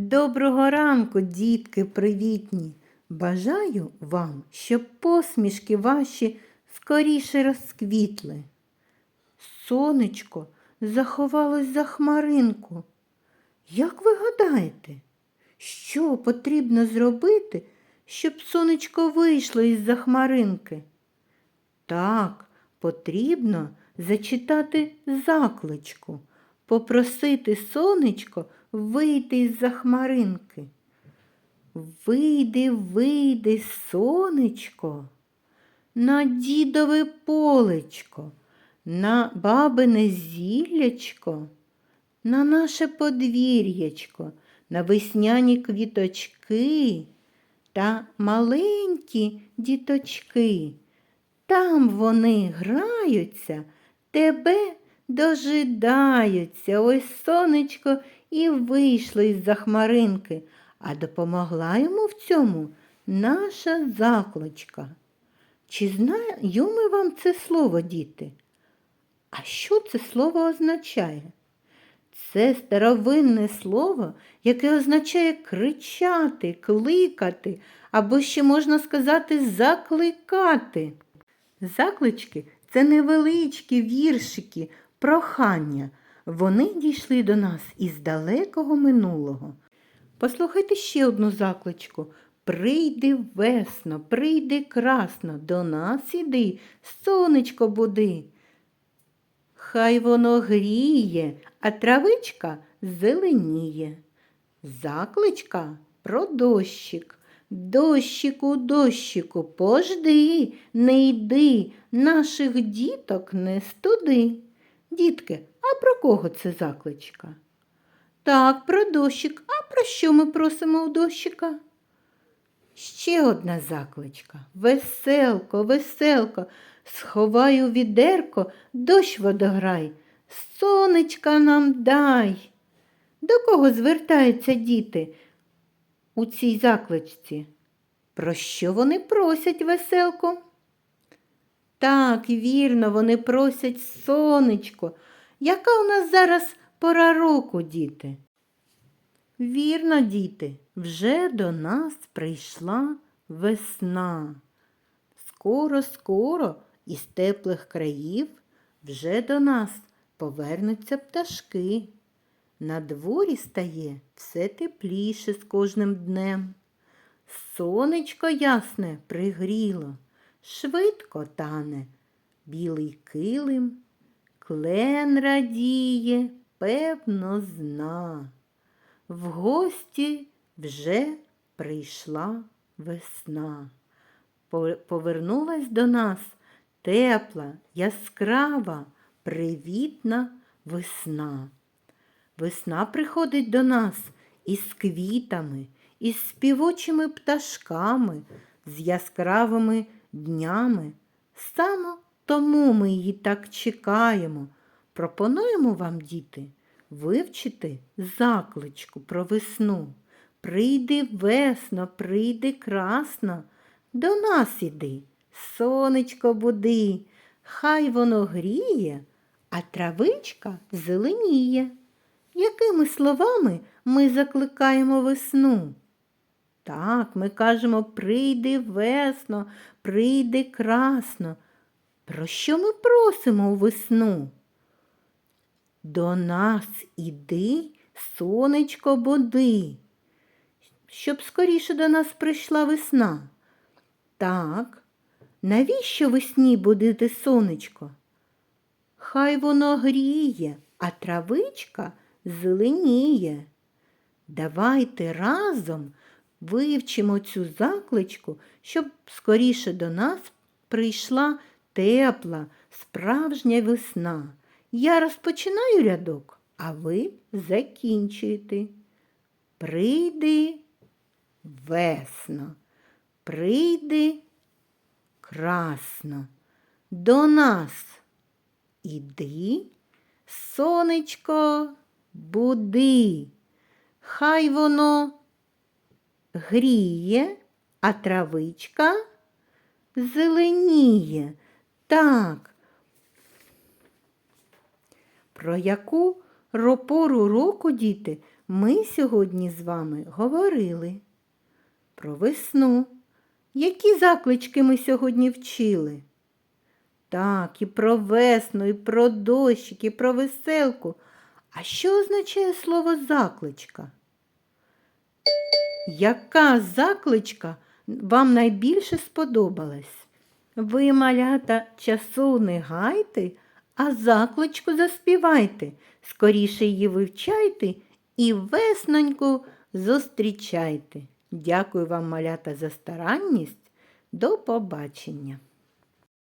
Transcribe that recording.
Доброго ранку, дітки привітні! Бажаю вам, щоб посмішки ваші скоріше розквітли. Сонечко заховалось за хмаринку. Як ви гадаєте, що потрібно зробити, щоб сонечко вийшло із-за хмаринки? Так, потрібно зачитати закличку, попросити сонечко вийти із-за хмаринки. Вийди, вийди, сонечко, на дідове полечко, на бабине зіллячко, на наше подвір'ячко, на весняні квіточки та маленькі діточки. Там вони граються, тебе дожидаються. Ось сонечко і вийшло із-за хмаринки, а допомогла йому в цьому наша закличка. Чи знайоме вам це слово, діти? А що це слово означає? Це старовинне слово, яке означає кричати, кликати, або ще можна сказати закликати. Заклички це невеличкі віршики, прохання. Вони дійшли до нас із далекого минулого. Послухайте ще одну закличку. Прийди весно, прийди красно, до нас іди, сонечко буди. Хай воно гріє, а травичка зеленіє. Закличка про дощик. Дощику, дощику, пожди, не йди, наших діток не студи. Дітки, а про кого це закличка? Так, про дощик. А про що ми просимо у дощика? Ще одна закличка. Веселко, веселко, сховай у відерко, дощ водограй, сонечка нам дай. До кого звертаються діти у цій закличці? Про що вони просять веселко? Так, вірно, вони просять сонечко. Яка у нас зараз пора року, діти? Вірно, діти, вже до нас прийшла весна. Скоро, скоро із теплих країв вже до нас повернуться пташки. На дворі стає все тепліше з кожним днем. Сонечко ясне пригріло, швидко тане, білий килим, клен радіє, певно, зна. В гості вже прийшла весна. Повернулась до нас тепла, яскрава, привітна весна. Весна приходить до нас із квітами, із співочими пташками, з яскравими днями. Саме тому ми її так чекаємо. Пропонуємо вам, діти, вивчити закличку про весну. Прийди весно, прийди красно, до нас іди, сонечко буди, хай воно гріє, а травичка зеленіє. Якими словами ми закликаємо весну? Так, ми кажемо прийди весно, прийди красно. Про що ми просимо у весну? До нас іди, сонечко буди, щоб скоріше до нас прийшла весна. Так, навіщо весні будити сонечко? Хай воно гріє, а травичка зеленіє. Давайте разом вивчимо цю закличку, щоб скоріше до нас прийшла тепла, справжня весна. Я розпочинаю рядок, а ви закінчуєте. Прийди весно, прийди красно. До нас іди, сонечко, буди, хай воно гріє, а травичка зеленіє. Так. Про яку ро- пору року, діти, Ми сьогодні з вами говорили про весну. Які заклички ми сьогодні вчили? Так, і про весну, і про дощик, і про веселку. А що означає слово закличка? Яка закличка вам найбільше сподобалась? Ви, малята, часу не гайте, а закличку заспівайте. Скоріше її вивчайте і весноньку зустрічайте. Дякую вам, малята, за старанність. До побачення!